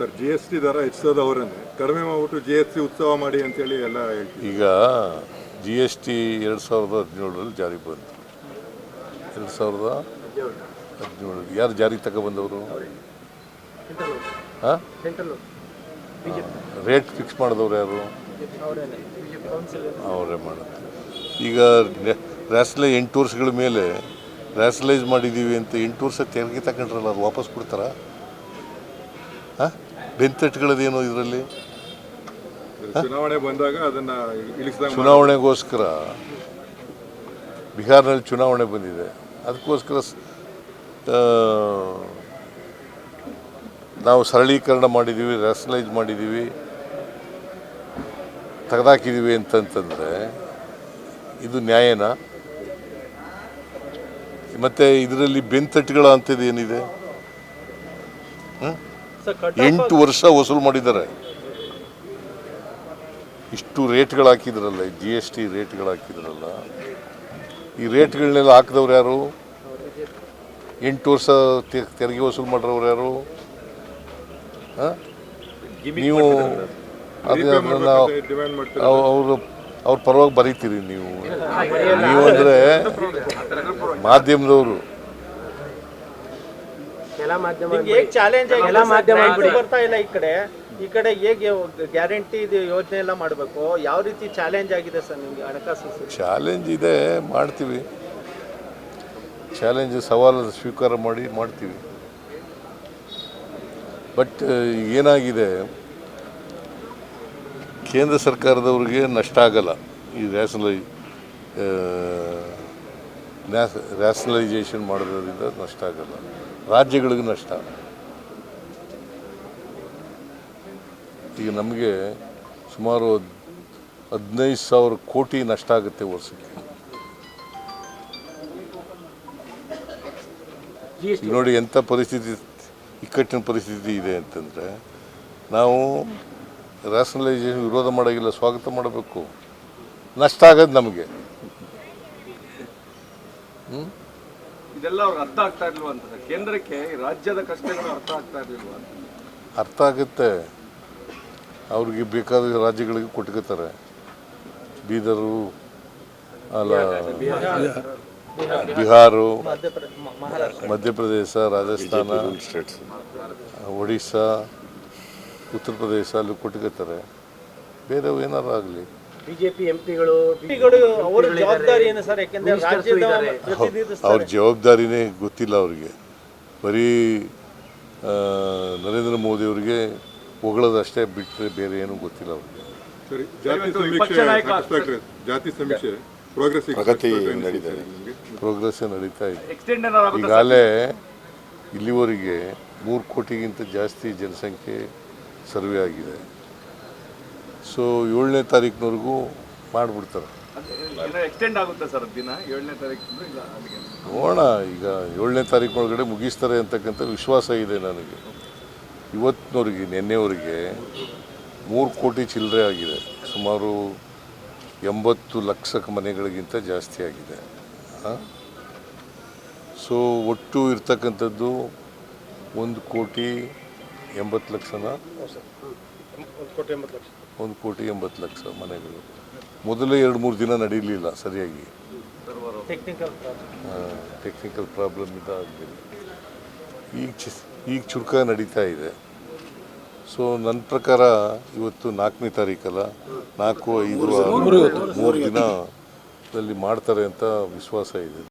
Sir G S T ದರ ಹೆಚ್ಚಿಸೋದವರನ್ನೇ ಕಡಿಮೆ ಮಾಡ್ಬಿಟ್ಟು ಜಿ ಎಸ್ ಟಿ ಉತ್ಸವ ಮಾಡಿ ಅಂತೇಳಿ ಎಲ್ಲ ಹೇಳ್ತೀವಿ. ಈಗ ಜಿ ಎಸ್ ಟಿ ಎರಡು ಸಾವಿರದ ಹದಿನೇಳರಲ್ಲಿ ಜಾರಿಗೆ ಬಂತು. ಎರಡು ಸಾವಿರದ ಹದಿನೇಳರಲ್ಲಿ. ಯಾರು ಜಾರಿಗೆ ತಗೊಬಂದವರು ಹಾಂ? ರೇಟ್ ಫಿಕ್ಸ್ ಮಾಡಿದವ್ರು ಯಾರು? ಅವರೇ ಮಾಡುತ್ತೆ ಈಗ ರ್ಯಾಸ್ಲೈ ಎಂಟು ವರ್ಷಗಳ ಮೇಲೆ ರ್ಯಾಸ್ಲೈಸ್ ಮಾಡಿದ್ದೀವಿ ಅಂತ ಎಂಟು ವರ್ಷ ತೆರಿಗೆ ತಗೊಂಡ್ರಲ್ಲ ಅದು ವಾಪಸ್ ಕೊಡ್ತಾರಾ? ಹಾಂ? ಬೆಂತಟ್ಟುಗಳದೇನು ಇದರಲ್ಲಿ? ಚುನಾವಣೆ ಬಂದಾಗ ಅದನ್ನ ಇಳಿಸಿದಾಗ ಚುನಾವಣೆಗೋಸ್ಕರ ಬಿಹಾರ್ನಲ್ಲಿ ಚುನಾವಣೆ ಬಂದಿದೆ. ಅದಕ್ಕೋಸ್ಕರ ನಾವು ಸರಳೀಕರಣ ಮಾಡಿದ್ದೀವಿ ರ್ಯಾಷನಲೈಸ್ ಮಾಡಿದ್ದೀವಿ ತೆಗೆದಾಕಿದ್ದೀವಿ ಅಂತಂತಂದರೆ ಇದು ನ್ಯಾಯನ? ಮತ್ತು ಇದರಲ್ಲಿ ಬೆಂತಟ್ಟುಗಳ ಅಂಥದ್ದು ಏನಿದೆ? ಎಂಟು ವರ್ಷ ವಸೂಲು ಮಾಡಿದ್ದಾರೆ ಇಷ್ಟು ರೇಟ್ಗಳು ಹಾಕಿದ್ರಲ್ಲ ಜಿ ಎಸ್ ಟಿ ರೇಟ್ಗಳು ಹಾಕಿದ್ರಲ್ಲ ಈ ರೇಟ್ಗಳನ್ನೆಲ್ಲ ಹಾಕಿದವ್ರು ಯಾರು ಎಂಟು ವರ್ಷ ತೆರಿಗೆ ವಸೂಲು ಮಾಡಿರೋರು ಯಾರು? ನೀವು ಅದನ್ನ ಅವರು ಅವ್ರ ಪರವಾಗಿ ಬರೀತೀರಿ ನೀವು ನೀವು ಅಂದರೆ ಮಾಧ್ಯಮದವರು ಹೇಗ್ ಚಾಲೆಂಜ್ ಎಲ್ಲ ಮಾಧ್ಯಮ ಆಗಿ ಬರ್ತಾ ಇಲ್ಲ ಈ ಕಡೆ. ಈ ಕಡೆ ಹೇಗೆ ಗ್ಯಾರಂಟಿ ಯೋಜನೆ ಎಲ್ಲ ಮಾಡಬೇಕು? ಯಾವ ರೀತಿ ಚಾಲೆಂಜ್ ಆಗಿದೆ ಸರ್ ನಿಮಗೆ ಹಣಕಾಸು ಚಾಲೆಂಜ್ ಇದೆ ಮಾಡ್ತೀವಿ. ಚಾಲೆಂಜ್ ಸವಾಲು ಸ್ವೀಕಾರ ಮಾಡಿ ಮಾಡ್ತೀವಿ. ಬಟ್ ಏನಾಗಿದೆ? ಕೇಂದ್ರ ಸರ್ಕಾರದವ್ರಿಗೆ ನಷ್ಟ ಆಗಲ್ಲ ಈ ರ್ಯಾಷನಲೈ ರ್ಯಾಷನಲೈಸೇಷನ್ ಮಾಡೋದ್ರಿಂದ ನಷ್ಟ ಆಗಲ್ಲ. ರಾಜ್ಯಗಳಿಗೂ ನಷ್ಟ. ಈಗ ನಮಗೆ ಸುಮಾರು ಹದ್- ಹದಿನೈದು ಸಾವಿರ ಕೋಟಿ ನಷ್ಟ ಆಗುತ್ತೆ ವರ್ಷಕ್ಕೆ. ಈಗ ನೋಡಿ ಎಂಥ ಪರಿಸ್ಥಿತಿ, ಇಕ್ಕಟ್ಟಿನ ಪರಿಸ್ಥಿತಿ ಇದೆ ಅಂತಂದರೆ, ನಾವು ರ್ಯಾಷನಲೈಸೇಷನ್ ವಿರೋಧ ಮಾಡೋಕ್ಕಿಲ್ಲ ಸ್ವಾಗತ ಮಾಡಬೇಕು. ನಷ್ಟ ಆಗೋದು ನಮಗೆ. ಇದೆಲ್ಲ ಅವ್ರಿಗೆ ಅರ್ಥ ಆಗ್ತಾ ಇಲ್ವಾ ಅಂತ ಕೇಂದ್ರಕ್ಕೆ ರಾಜ್ಯದ ಕಷ್ಟಗಳು ಅರ್ಥ ಆಗ್ತಾ ಇರ್ಲಿಲ್ವಾ? ಅರ್ಥ ಆಗುತ್ತೆ. ಅವ್ರಿಗೆ ಬೇಕಾದ ರಾಜ್ಯಗಳಿಗೆ ಕೊಟ್ಕೋತಾರೆ. ಬೀದರು, ಅಲ್ಲ, ಬಿಹಾರು, ಮಧ್ಯಪ್ರದೇಶ, ರಾಜಸ್ಥಾನ ಒಡಿಸ್ಸಾ ಉತ್ತರ ಪ್ರದೇಶ ಅಲ್ಲಿ ಕೊಟ್ಕೋತಾರೆ. ಬೇರೆ ಏನಾರು ಆಗಲಿ. ಬಿಜೆಪಿ ಎಂಪಿಗಳು ಗಳು ಅವ್ರ ಜವಾಬ್ದಾರಿ ಏನು ಸರ್ ಯಾಕೆಂದ್ರೆ ರಾಜ್ಯದ ಅವ್ರ ಪ್ರತಿನಿಧಿಸ್ತಾರೆ. ಜವಾಬ್ದಾರಿನೇ ಗೊತ್ತಿಲ್ಲ ಅವ್ರಿಗೆ. ಬರೀ ನರೇಂದ್ರ ಮೋದಿ ಅವರಿಗೆ ಹೊಗಳದಷ್ಟೇ ಬಿಟ್ಟರೆ ಬೇರೆ ಏನೂ ಗೊತ್ತಿಲ್ಲ ಅವ್ರಿಗೆ. ಸರಿ ಜಾತಿ ಸಮೀಕ್ಷೆ ವಿಪಕ್ಷ ನಾಯಕ ಇನ್ಸ್ಪೆಕ್ಟರ್, ಜಾತಿ ಸಮೀಕ್ಷೆ ಪ್ರೋಗ್ರೆಸ್ ಪ್ರಗತಿ ನಡೀತಾ ಪ್ರೋಗ್ರೆಸ್ ನಡೀತಾ ಇದೆ? ಈಗಾಗಲೇ ಇಲ್ಲಿವರೆಗೆ ಮೂರು ಕೋಟಿಗಿಂತ ಜಾಸ್ತಿ ಜನಸಂಖ್ಯೆ ಸರ್ವೆ ಆಗಿದೆ. ಸೊ ಏಳನೇ ತಾರೀಕಿನವರೆಗೂ ಮಾಡಿಬಿಡ್ತಾರೆ. ಏನಾರು ಎಕ್ಸ್ಟೆಂಡ್ ಆಗುತ್ತೆ ಸರ್ ದಿನ? ಏಳನೇ ತಾರೀಕು ಇಲ್ಲ ನೋಡೋಣ ಈಗ ಏಳನೇ ತಾರೀಕಿನೊಳಗಡೆ ಮುಗಿಸ್ತಾರೆ ಅಂತಕ್ಕಂಥ ವಿಶ್ವಾಸ ಇದೆ ನನಗೆ. ಇವತ್ತಿನವರೆಗೆ ನಿನ್ನೆವರೆಗೆ ಮೂರು ಕೋಟಿ ಚಿಲ್ಲರೆ ಆಗಿದೆ. ಸುಮಾರು ಎಂಬತ್ತು ಲಕ್ಷ ಮನೆಗಳಿಗಿಂತ ಜಾಸ್ತಿ ಆಗಿದೆ. ಸೊ ಒಟ್ಟು ಇರ್ತಕ್ಕಂಥದ್ದು ಒಂದು ಕೋಟಿ ಎಂಬತ್ತು ಲಕ್ಷನ? ಒಂದು ಕೋಟಿ ಎಂಬತ್ತು ಲಕ್ಷ ಮನೆಗಳು. ಮೊದಲೇ ಎರಡು ಮೂರು ದಿನ ನಡೀಲಿಲ್ಲ ಸರಿಯಾಗಿ. ಟೆಕ್ನಿಕಲ್ ಟೆಕ್ನಿಕಲ್ ಪ್ರಾಬ್ಲಮ್ ಇದಾಗಲಿಲ್ಲ ಈಗ ಚಿ- ಈಗ ಚುರುಕ ನಡೀತಾ ಇದೆ. ಸೊ ನನ್ನ ಪ್ರಕಾರ ಇವತ್ತು ನಾಲ್ಕನೇ ತಾರೀಕಲ್ಲ ನಾಲ್ಕು ಐದು ಮೂರು ದಿನದಲ್ಲಿ ಮಾಡ್ತಾರೆ ಅಂತ ವಿಶ್ವಾಸ ಇದೆ.